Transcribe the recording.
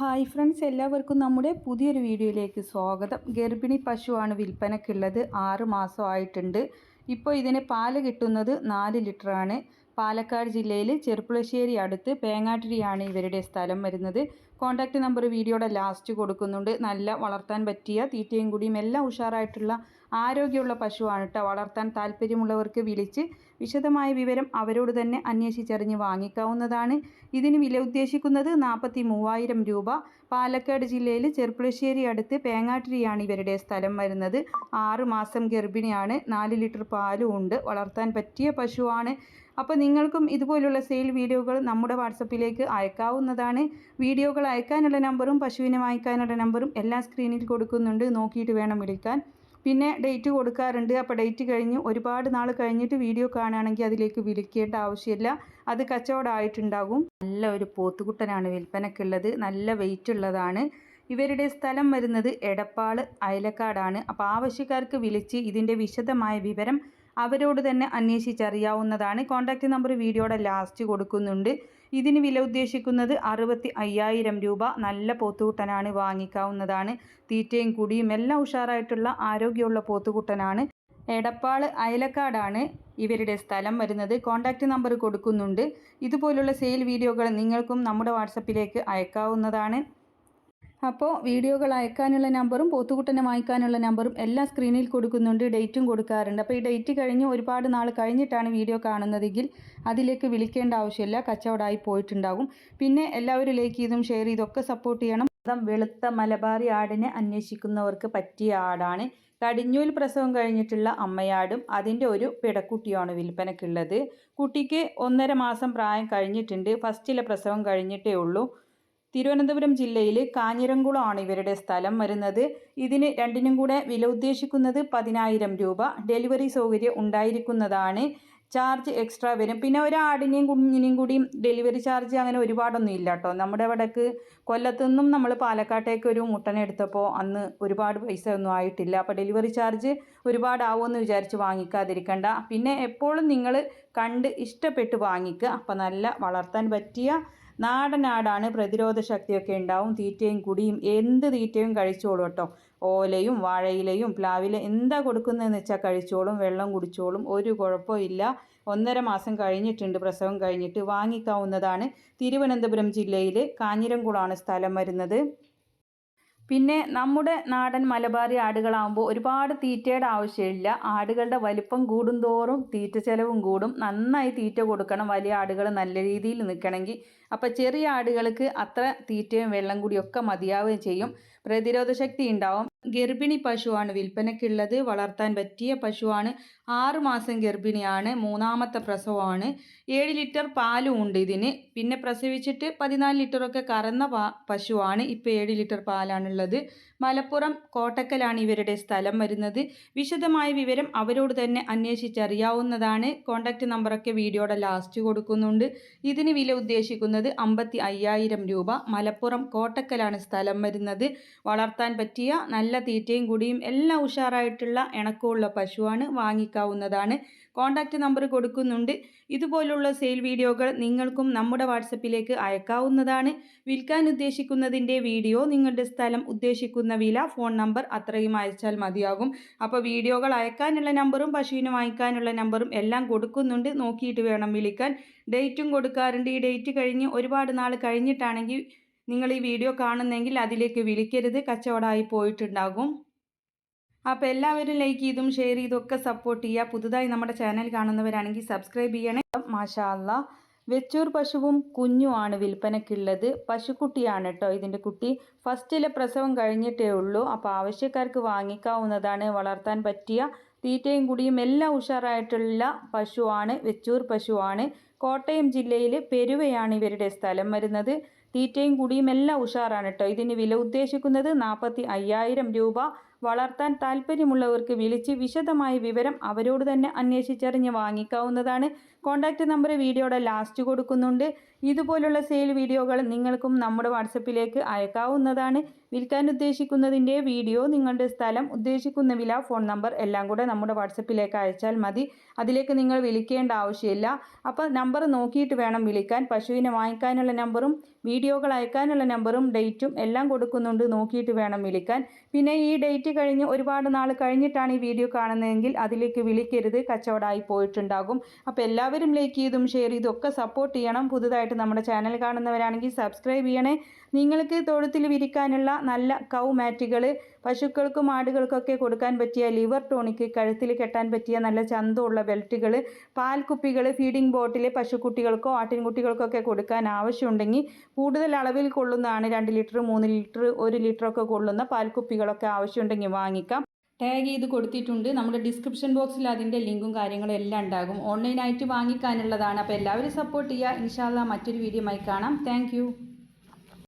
Hi friends എല്ലാവർക്കും നമ്മുടെ പുതിയൊരു വീഡിയോയിലേക്ക് സ്വാഗതം. ഗർഭിണി പശുവാണ് വിൽപ്പനക്കുള്ളത് ആറ് മാസമായിട്ടുണ്ട് ഇപ്പോൾ ഇതിന് പാൽ കിട്ടുന്നത് നാല് ലിറ്ററാണ് പാലക്കാട് ജില്ലയിൽ ചെറുപ്പുളശ്ശേരി അടുത്ത് പേങ്ങാട്ടിരിയാണ് ഇവരുടെ സ്ഥലം വരുന്നത്. കോൺടാക്റ്റ് നമ്പർ വീഡിയോയുടെ ലാസ്റ്റ് കൊടുക്കുന്നുണ്ട്. നല്ല വളർത്താൻ പറ്റിയ തീറ്റയും കൂടിയും എല്ലാം ഉഷാറായിട്ടുള്ള ആരോഗ്യമുള്ള പശുവാണ് കേട്ടോ വളർത്താൻ താല്പര്യമുള്ളവർക്ക് വിളിച്ച് വിശദമായ വിവരം അവരോട് തന്നെ അന്വേഷിച്ചറിഞ്ഞ് വാങ്ങിക്കാവുന്നതാണ്. ഇതിന് വില ഉദ്ദേശിക്കുന്നത് നാൽപ്പത്തി മൂവായിരം രൂപ. പാലക്കാട് ജില്ലയിൽ ചെർപ്പുളശ്ശേരി അടുത്ത് പേങ്ങാട്ടിരിയാണ് ഇവരുടെ സ്ഥലം വരുന്നത്. ആറ് മാസം ഗർഭിണിയാണ്. നാല് ലിറ്റർ പാലും ഉണ്ട്. വളർത്താൻ പറ്റിയ പശുവാണ്. അപ്പോൾ നിങ്ങൾക്കും ഇതുപോലുള്ള സെയിൽ വീഡിയോകൾ നമ്മുടെ വാട്സപ്പിലേക്ക് അയക്കാവുന്നതാണ്. വീഡിയോകൾ അയക്കാനുള്ള നമ്പറും പശുവിനെ വാങ്ങിക്കാനുള്ള നമ്പറും എല്ലാ സ്ക്രീനിൽ കൊടുക്കുന്നുണ്ട്. നോക്കിയിട്ട് വേണം വിളിക്കാൻ. പിന്നെ ഡേറ്റ് കൊടുക്കാറുണ്ട്. അപ്പോൾ ഡേറ്റ് കഴിഞ്ഞ് ഒരുപാട് നാൾ കഴിഞ്ഞിട്ട് വീഡിയോ കാണുകയാണെങ്കിൽ അതിലേക്ക് വിളിക്കേണ്ട ആവശ്യമില്ല. അത് കച്ചവടമായിട്ടുണ്ടാകും. നല്ല ഒരു പോത്തുകുട്ടനാണ് വിൽപ്പനക്കുള്ളത് നല്ല വെയിറ്റ് ഉള്ളതാണ്. ഇവരുടെ സ്ഥലം വരുന്നത് എടപ്പാൾ അയലക്കാടാണ്. അപ്പോൾ ആവശ്യക്കാർക്ക് വിളിച്ച് ഇതിന്റെ വിശദമായ വിവരം അവരോട് തന്നെ അന്വേഷിച്ചറിയാവുന്നതാണ്. കോൺടാക്റ്റ് നമ്പർ വീഡിയോയുടെ ലാസ്റ്റ് കൊടുക്കുന്നുണ്ട്. ഇതിന് വില ഉദ്ദേശിക്കുന്നത് അറുപത്തി അയ്യായിരം രൂപ. നല്ല പോത്തുകുട്ടനാണ് വാങ്ങിക്കാവുന്നതാണ്. തീറ്റയും കുടിയും എല്ലാം ഉഷാറായിട്ടുള്ള ആരോഗ്യമുള്ള പോത്തുകുട്ടനാണ്. എടപ്പാൾ അയലക്കാടാണ് ഇവരുടെ സ്ഥലം വരുന്നത്. കോൺടാക്റ്റ് നമ്പർ കൊടുക്കുന്നുണ്ട്. ഇതുപോലുള്ള സെയിൽ വീഡിയോകൾ നിങ്ങൾക്കും നമ്മുടെ വാട്സപ്പിലേക്ക് അയക്കാവുന്നതാണ്. അപ്പോൾ വീഡിയോകൾ അയക്കാനുള്ള നമ്പറും പോത്തുകുട്ടനെ വാങ്ങിക്കാനുള്ള നമ്പറും എല്ലാം സ്ക്രീനിൽ കൊടുക്കുന്നുണ്ട് ഡേറ്റും കൊടുക്കാറുണ്ട്. അപ്പോൾ ഈ ഡേറ്റ് കഴിഞ്ഞ് ഒരുപാട് നാൾ കഴിഞ്ഞിട്ടാണ് വീഡിയോ കാണുന്നതെങ്കിൽ അതിലേക്ക് വിളിക്കേണ്ട ആവശ്യമില്ല. കച്ചവടമായി പോയിട്ടുണ്ടാകും. പിന്നെ എല്ലാവരും ലൈക്ക് ചെയ്തും ഷെയർ ചെയ്തൊക്കെ സപ്പോർട്ട് ചെയ്യണം. അതം വെളുത്ത മലബാറി ആടിനെ അന്വേഷിക്കുന്നവർക്ക് പറ്റിയ ആടാണ് കടിഞ്ഞൂൽ പ്രസവം കഴിഞ്ഞിട്ടുള്ള അമ്മയാടും. അതിന്റെ ഒരു പിടക്കുട്ടിയാണ് വിൽപ്പനക്കുള്ളത്. കുട്ടിക്ക് ഒന്നര മാസം പ്രായം കഴിഞ്ഞിട്ടുണ്ട്. ഫസ്റ്റിലെ പ്രസവം കഴിഞ്ഞിട്ടേ ഉള്ളൂ. തിരുവനന്തപുരം ജില്ലയിൽ കാഞ്ഞിരംകുളമാണ് ഇവരുടെ സ്ഥലം വരുന്നത്. ഇതിന് രണ്ടിനും കൂടെ വില ഉദ്ദേശിക്കുന്നത് പതിനായിരം രൂപ. ഡെലിവറി സൗകര്യം ഉണ്ടായിരിക്കുന്നതാണ്. ചാർജ് എക്സ്ട്രാ വരും. പിന്നെ ഒരാടിനെയും കുഞ്ഞിനെയും കൂടി ഡെലിവറി ചാർജ് അങ്ങനെ ഒരുപാടൊന്നും ഇല്ല കേട്ടോ. നമ്മുടെ ഇവിടേക്ക് കൊല്ലത്തു നിന്നും നമ്മൾ പാലക്കാട്ടേക്ക് ഒരു മുട്ടനെ എടുത്തപ്പോൾ അന്ന് ഒരുപാട് പൈസ ഒന്നും ആയിട്ടില്ല. അപ്പോൾ ഡെലിവറി ചാർജ് ഒരുപാടാവുമെന്ന് വിചാരിച്ച് വാങ്ങിക്കാതിരിക്കണ്ട. പിന്നെ എപ്പോഴും നിങ്ങൾ കണ്ട് ഇഷ്ടപ്പെട്ട് വാങ്ങിക്കുക. അപ്പോൾ നല്ല വളർത്താൻ പറ്റിയ നാടനാടാണ് പ്രതിരോധ ശക്തിയൊക്കെ ഉണ്ടാവും. തീറ്റയും കുടിയും എന്ത് തീറ്റയും കഴിച്ചോളും കേട്ടോ. ഓലയും വാഴയിലയും പ്ലാവില എന്താ കൊടുക്കുന്നതെന്ന് വെച്ചാൽ കഴിച്ചോളും വെള്ളം കുടിച്ചോളും ഒരു കുഴപ്പമില്ല ഒന്നര മാസം കഴിഞ്ഞിട്ടുണ്ട് പ്രസവം കഴിഞ്ഞിട്ട് വാങ്ങിക്കാവുന്നതാണ്. തിരുവനന്തപുരം ജില്ലയിൽ കാഞ്ഞിരംകുളമാണ് സ്ഥലം വരുന്നത്. പിന്നെ നമ്മുടെ നാടൻ മലബാറി ആടുകളാകുമ്പോൾ ഒരുപാട് തീറ്റയുടെ ആവശ്യമില്ല. ആടുകളുടെ വലിപ്പം കൂടുന്തോറും തീറ്റ ചെലവും കൂടും. നന്നായി തീറ്റ കൊടുക്കണം. വലിയ ആടുകൾ നല്ല രീതിയിൽ നിൽക്കണമെങ്കിൽ അപ്പോൾ ചെറിയ ആടുകൾക്ക് അത്ര തീറ്റയും വെള്ളം കൂടിയൊക്കെ മതിയാവുകയും ചെയ്യും. പ്രതിരോധ ശക്തി ഉണ്ടാവും. ഗർഭിണി പശുവാണ് വിൽപ്പനയ്ക്കുള്ളത്. വളർത്താൻ പറ്റിയ പശുവാണ്. ആറുമാസം ഗർഭിണിയാണ്. മൂന്നാമത്തെ പ്രസവമാണ്. ഏഴ് ലിറ്റർ പാലും ഉണ്ട് ഇതിന്. പിന്നെ പ്രസവിച്ചിട്ട് പതിനാല് ലിറ്ററൊക്കെ കറന്ന പശുവാണ്. ഇപ്പോൾ ഏഴ് ലിറ്റർ പാലാണുള്ളത്. മലപ്പുറം കോട്ടക്കലാണ് ഇവരുടെ സ്ഥലം വരുന്നത്. വിശദമായ വിവരം അവരോട് തന്നെ അന്വേഷിച്ചറിയാവുന്നതാണ്. കോൺടാക്റ്റ് നമ്പറൊക്കെ വീഡിയോയുടെ ലാസ്റ്റ് കൊടുക്കുന്നുണ്ട്. ഇതിന് വില ഉദ്ദേശിക്കുന്നത് അമ്പത്തി രൂപ. മലപ്പുറം കോട്ടക്കലാണ് സ്ഥലം വരുന്നത്. വളർത്താൻ പറ്റിയ നല്ല തീറ്റയും കൂടിയും എല്ലാം ഉഷാറായിട്ടുള്ള ഇണക്കമുള്ള പശുവാണ് വാങ്ങിക്കാവുന്നതാണ്. കോൺടാക്റ്റ് നമ്പർ കൊടുക്കുന്നുണ്ട്. ഇതുപോലുള്ള സെയിൽ വീഡിയോകൾ നിങ്ങൾക്കും നമ്മുടെ വാട്സപ്പിലേക്ക് അയക്കാവുന്നതാണ്. വിൽക്കാൻ ഉദ്ദേശിക്കുന്നതിന്റെ വീഡിയോ നിങ്ങളുടെ സ്ഥലം ഉദ്ദേശിക്കുന്ന വില ഫോൺ നമ്പർ അത്രയും അയച്ചാൽ മതിയാകും. അപ്പോൾ വീഡിയോകൾ അയക്കാനുള്ള നമ്പറും പശുവിന് വാങ്ങിക്കാനുള്ള നമ്പറും എല്ലാം കൊടുക്കുന്നുണ്ട്. നോക്കിയിട്ട് വേണം വിളിക്കാൻ. ഡേറ്റും കൊടുക്കാറുണ്ട്. ഈ ഡേറ്റ് കഴിഞ്ഞ് ഒരുപാട് നാൾ കഴിഞ്ഞിട്ടാണെങ്കിൽ നിങ്ങൾ ഈ വീഡിയോ കാണുന്നെങ്കിൽ അതിലേക്ക് വിളിക്കരുത്. കച്ചവടമായി പോയിട്ടുണ്ടാകും. അപ്പോൾ എല്ലാവരും ലൈക്ക് ചെയ്തും ഷെയർ ചെയ്തും ഒക്കെ സപ്പോർട്ട് ചെയ്യുക. പുതുതായി നമ്മുടെ ചാനൽ കാണുന്നവരാണെങ്കിൽ സബ്സ്ക്രൈബ് ചെയ്യണേ. മാഷാ അല്ല വെച്ചൂർ പശുവും കുഞ്ഞുമാണ് വിൽപ്പനയ്ക്കുള്ളത് പശുക്കുട്ടിയാണ് കേട്ടോ ഇതിന്റെ കുട്ടി. ഫസ്റ്റിലെ പ്രസവം കഴിഞ്ഞിട്ടേ ഉള്ളൂ. അപ്പോൾ ആവശ്യക്കാർക്ക് വാങ്ങിക്കാവുന്നതാണ് വളർത്താൻ പറ്റിയ തീറ്റയും കുടിയും എല്ലാം ഉഷാറായിട്ടുള്ള പശുവാണ് വെച്ചൂർ പശുവാണ്. കോട്ടയം ജില്ലയിൽ പെരുവയാണ് ഇവരുടെ സ്ഥലം വരുന്നത്. തീറ്റയും കുടിയും എല്ലാം ഉഷാറാണ് കേട്ടോ. ഇതിന് വില ഉദ്ദേശിക്കുന്നത് നാൽപ്പത്തി അയ്യായിരം രൂപ. വളർത്താൻ താല്പര്യമുള്ളവർക്ക് വിളിച്ച് വിശദമായ വിവരം അവരോട് തന്നെ അന്വേഷിച്ചറിഞ്ഞ് വാങ്ങിക്കാവുന്നതാണ്. കോൺടാക്റ്റ് നമ്പർ വീഡിയോയുടെ ലാസ്റ്റ് കൊടുക്കുന്നുണ്ട്. ഇതുപോലുള്ള സെയിൽ വീഡിയോകൾ നിങ്ങൾക്കും നമ്മുടെ വാട്സപ്പിലേക്ക് അയക്കാവുന്നതാണ്. വിൽക്കാൻ ഉദ്ദേശിക്കുന്നതിന്റെ വീഡിയോ നിങ്ങളുടെ സ്ഥലം ഉദ്ദേശിക്കുന്ന വില ഫോൺ നമ്പർ എല്ലാം കൂടെ നമ്മുടെ വാട്സപ്പിലേക്ക് അയച്ചാൽ മതി. അതിലേക്ക് നിങ്ങൾ വിളിക്കേണ്ട ആവശ്യമില്ല. അപ്പോൾ നമ്പർ നോക്കിയിട്ട് വേണം വിളിക്കാൻ. പശുവിനെ വാങ്ങിക്കാനുള്ള നമ്പറും വീഡിയോകൾ അയക്കാനുള്ള നമ്പറും ഡേറ്റും എല്ലാം കൊടുക്കുന്നുണ്ട്. നോക്കിയിട്ട് വേണം വിളിക്കാൻ. പിന്നെ ഈ ഡേറ്റ് കഴിഞ്ഞ് ഒരുപാട് നാൾ കഴിഞ്ഞിട്ടാണ് ഈ വീഡിയോ കാണുന്നതെങ്കിൽ അതിലേക്ക് വിളിക്കരുത്. കച്ചവടമായി പോയിട്ടുണ്ടാകും. അപ്പോൾ എല്ലാവരും ലൈക്ക് ചെയ്തും ഷെയർ ചെയ്തും ഒക്കെ സപ്പോർട്ട് ചെയ്യണം. പുതുതായിട്ട് നമ്മുടെ ചാനൽ കാണുന്നവരാണെങ്കിൽ സബ്സ്ക്രൈബ് ചെയ്യണേ. നിങ്ങൾക്ക് തൊഴുത്തിൽ വിരിക്കാനുള്ള നല്ല കൗ മാറ്റുകൾ പശുക്കൾക്കും ആടുകൾക്കൊക്കെ കൊടുക്കാൻ പറ്റിയ ലിവർ ടോണിക്ക് കഴുത്തിൽ കെട്ടാൻ പറ്റിയ നല്ല ചന്തമുള്ള ബെൽറ്റുകൾ പാൽക്കുപ്പികൾ ഫീഡിംഗ് ബോട്ടിൽ പശുക്കുട്ടികൾക്കോ ആട്ടിൻകുട്ടികൾക്കൊക്കെ കൊടുക്കാൻ ആവശ്യമുണ്ടെങ്കിൽ കൂടുതൽ അളവിൽ കൊള്ളുന്നതാണ് രണ്ട് ലിറ്റർ മൂന്ന് ലിറ്റർ ഒരു ലിറ്ററൊക്കെ കൊള്ളുന്ന പാൽക്കുപ്പികളൊക്കെ ആവശ്യമുണ്ടെങ്കിൽ വാങ്ങിക്കാം. ടാഗ് ചെയ്ത് കൊടുത്തിട്ടുണ്ട്. നമ്മുടെ ഡിസ്ക്രിപ്ഷൻ ബോക്സിൽ അതിന്റെ ലിങ്കും കാര്യങ്ങളും എല്ലാം ഉണ്ടാകും. ഓൺലൈനായിട്ട് വാങ്ങിക്കാനുള്ളതാണ്. അപ്പോൾ എല്ലാവരും സപ്പോർട്ട് ചെയ്യുക. ഇൻഷാല്ല മറ്റൊരു വീഡിയോ ആയി കാണാം. താങ്ക്